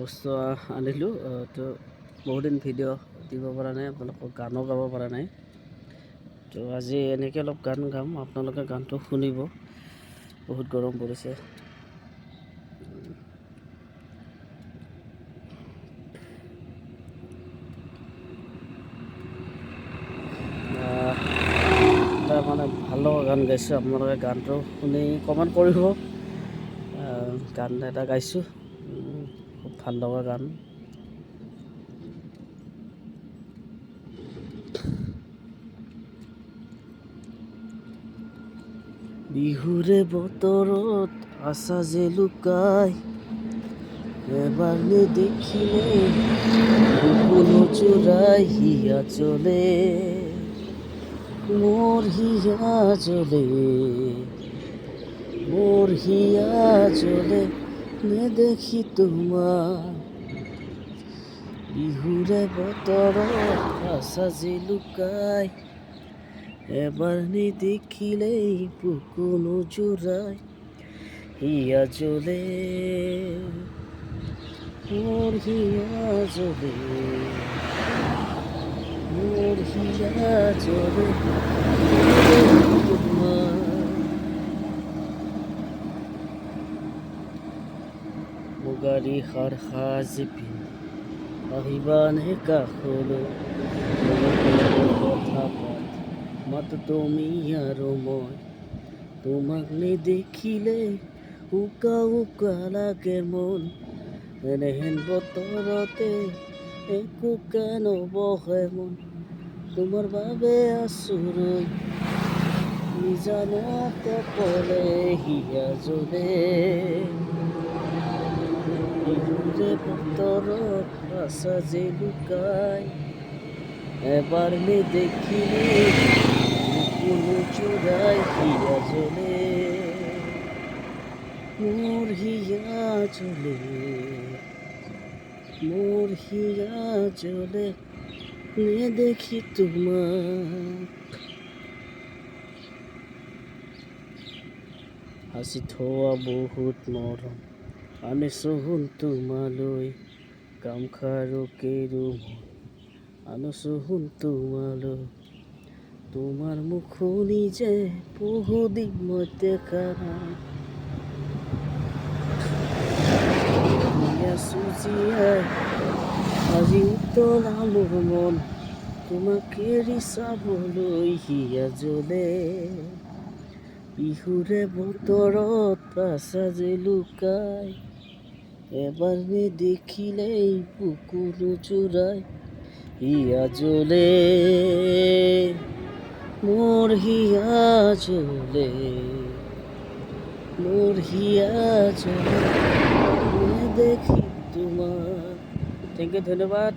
বস্তু আনিলোঁ তো বহুদিন ভিডিঅ' দিব পৰা নাই, আপোনালোকক গানো গাব পৰা নাই। তো আজি এনেকৈ অলপ গান গাম, আপোনালোকে গানটো শুনিব। বহুত গৰম পৰিছে। মানে ভালো লগা গান গাইছোঁ, আপোনালোকে গানটো শুনি কমেণ্ট কৰিব। গান এটা গাইছোঁ। খুব ভালো লগা গান। বিহুৰে বতৰত আছা যে লুকাই এবাৰ নেদেখিলে কোনো চোৰাই হিয়া চলে মোৰ হিয়া চলে মোৰ হিয়া চলে। নেদেখি তোমাৰ বিহুৰে বতৰত আছা যে লুকাই এবাৰ নেদেখিলেই বুকু নোজোৰাই হিয়া জ্বলে মোৰ হিয়া জ্বলে মোৰ হিয়া জ্বলে। মুগাৰী সাৰ সাজি পিন্ধি আহিবানে কাষলৈ কথা পাত মাত তুমি আৰু মই তোমাক নেদেখিলে উকা উকা লাগে মন এনেহেন বতৰতে একো কেন বহে মন তোমাৰ বাবে ৰৈ নিজানতে পৰে হিয়া জ্বলে বতৰত আছা যে লুকাই এবাৰ নেদেখিলে কোনো চোৰাই হিয়া জ্বলে মোৰ হিয়া জ্বলে মোৰ হিয়া জ্বলে নেদেখি তোমাক। সাঁচি থোৱা বহুত মৰম আনিছোঁ সোণ তোমালৈ মন। আনিছোঁ সোণ তোমালৈ তোমাৰ মুখনি যে বহুদিন নাই আছোঁ জীয়াই আজি উতলা মোৰ মন, তোমাক চাবলৈ হিয়া জ্বলে। বিহুৰে বতৰত আছা যে লুকাই এবাৰ দেখিলে পুকুর নোজোৰাই হিয়া জলে মোর হিয়া জলে মোর হিয়া জলে দেখি তোমার। থ্যাংক ইউ ধন্যবাদ।